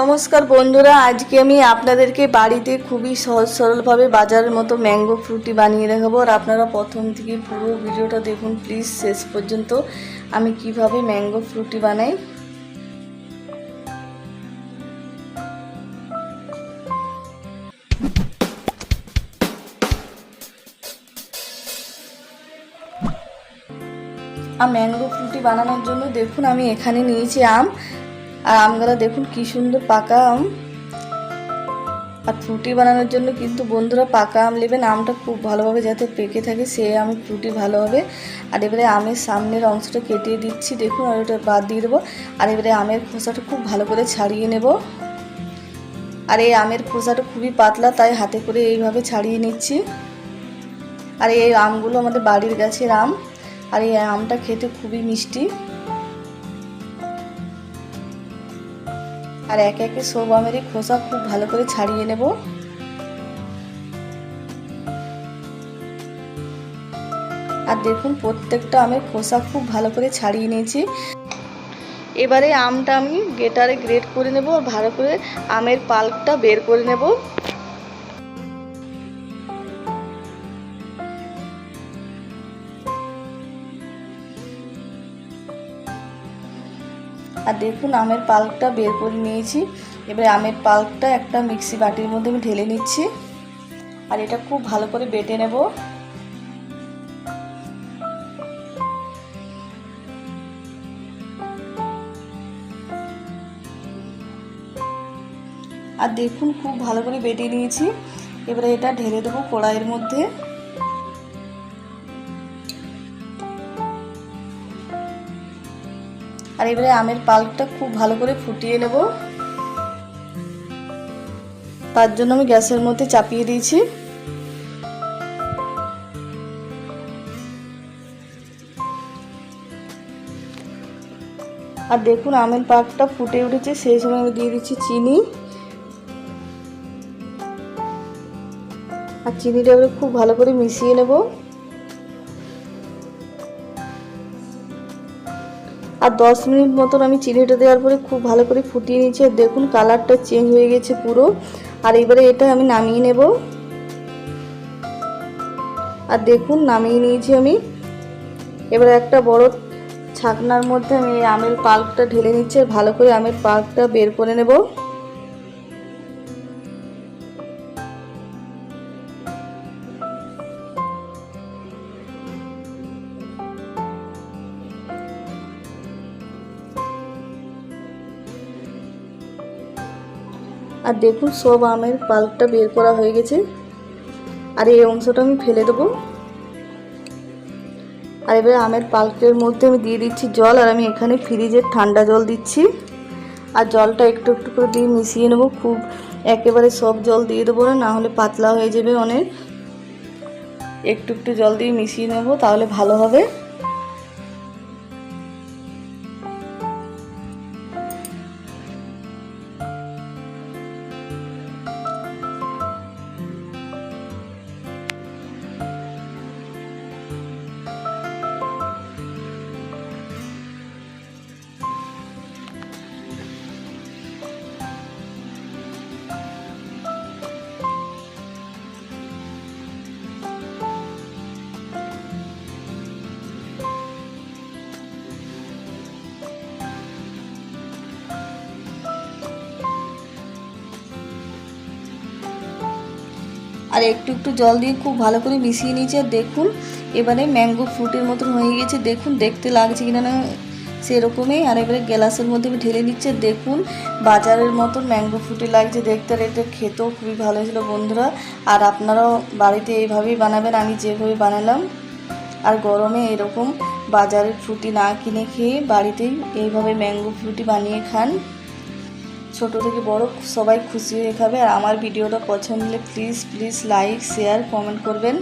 নমস্কার বন্ধুরা, আজকে আমি আপনাদেরকে বাড়িতে খুবই সহজ সরলভাবে বাজারের মতো ম্যাঙ্গো ফ্রুটি বানিয়ে দেখাবো। আর আপনারা প্রথম থেকে পুরো ভিডিওটা দেখুন, প্লিজ শেষ পর্যন্ত। আমি কীভাবে ম্যাঙ্গো ফ্রুটি বানাই? আর ম্যাঙ্গো ফ্রুটি বানানোর জন্য দেখুন, আমি এখানে নিয়েছি আম। আর আমগুলো দেখুন কি সুন্দর পাকা আম। আর ফ্রুটি বানানোর জন্য কিন্তু বন্ধুরা পাকা আম নেবেন আমটা খুব ভালোভাবে যাতে পেকে থাকে, সে আমি ফ্রুটি ভালো হবে। আর এবারে আমের সামনের অংশটা কেটে দিচ্ছি, দেখুন আর ওটা বাদ দিয়ে দেবো। আর এবারে আমের খোসাটা খুব ভালো করে ছাড়িয়ে নেব। আর এই আমের খোসাটা খুবই পাতলা, তাই হাতে করে এইভাবে ছাড়িয়ে নিচ্ছি। আর এই আমগুলো আমাদের বাড়ির গাছের আম। আর এই আমটা খেতে খুবই মিষ্টি। আর একে একে সব আমের খোসা খুব ভালো করে ছাড়িয়ে নেব। আর দেখুন, প্রত্যেকটা আমের খোসা খুব ভালো করে ছাড়িয়ে নিয়েছি। এবারে আমটা আমি গেটারে গ্রেট করে নেব আর ভালো করে আমের পাল্পটা বের করে নেব। আর দেখুন, আমের পাল্পটা বের করে নিয়েছি। এবারে আমের পাল্পটা একটা মিক্সি বাটির মধ্যে আমি ঢেলে নিচ্ছি। আর এটা খুব ভালো করে বেটে নেব। আর দেখুন, খুব ভালো করে বেটে নিয়েছি। এবারে এটা ঢেলে দেবো কড়াইয়ের মধ্যে। আর এবারে আমের পাল্পটা খুব ভালো করে ফুটিয়ে নেব। তার জন্য আমি গ্যাসের মধ্যে চাপিয়ে দিয়েছি। আর দেখুন, আমের পাকটা ফুটে উঠেছে, সেই সময় আমি দিয়ে দিচ্ছি চিনি। আর চিনিটা খুব ভালো করে মিশিয়ে নেব। আর দশ মিনিট মতন আমি চিনিটা দেওয়ার পরে খুব ভালো করে ফুটিয়ে নিয়েছি। আর দেখুন কালারটা চেঞ্জ হয়ে গেছে পুরো। আর এবারে এটা আমি নামিয়ে নেব। আর দেখুন নামিয়ে নিয়েছি আমি। এবারে একটা বড় ছাকনার মধ্যে আমি আমের পাল্পটা ঢেলে নিচ্ছি। ভালো করে আমের পাল্পটা বের করে নেব। আর দেখুন, সব আমের পাল্পটা বের করা হয়ে গেছে। আর এই অংশটা আমি ফেলে দেবো। আর এবারে আমের পাল্পের মধ্যে আমি দিয়ে দিচ্ছি জল, আর আমি এখানে ফ্রিজের ঠান্ডা জল দিচ্ছি। আর জলটা একটু একটু করে দিয়ে মিশিয়ে নেব। খুব একেবারে সব জল দিয়ে দেবো না হলে পাতলা হয়ে যাবে অনেক। একটু একটু জল দিয়ে মিশিয়ে নেব, তাহলে ভালো হবে। আর একটু একটু জল দিয়ে খুব ভালো করে মিশিয়ে নিয়েছি, আর দেখুন, এবারে ম্যাঙ্গো ফ্রুটের মতন হয়ে গেছে দেখুন, দেখতে লাগছে কিনা না সেরকমই। আর এবারে গ্লাসের মধ্যে আমি ঢেলে নিচ্ছে দেখুন, বাজারের মতন ম্যাঙ্গো ফ্রুটি লাগছে দেখতে, আর এটা খেতেও খুবই ভালো ছিল বন্ধুরা। আর আপনারাও বাড়িতে এইভাবেই বানাবেন, আমি যেভাবে বানালাম। আর গরমে এরকম বাজারের ফ্রুটি না কিনে খেয়ে বাড়িতেই এইভাবে ম্যাঙ্গো ফ্রুটি বানিয়ে খান। ছোট থেকে বড় সবাই খুশি হয়ে খাবে। আর আমার ভিডিওটা পছন্দ হলে please please like share comment করবেন।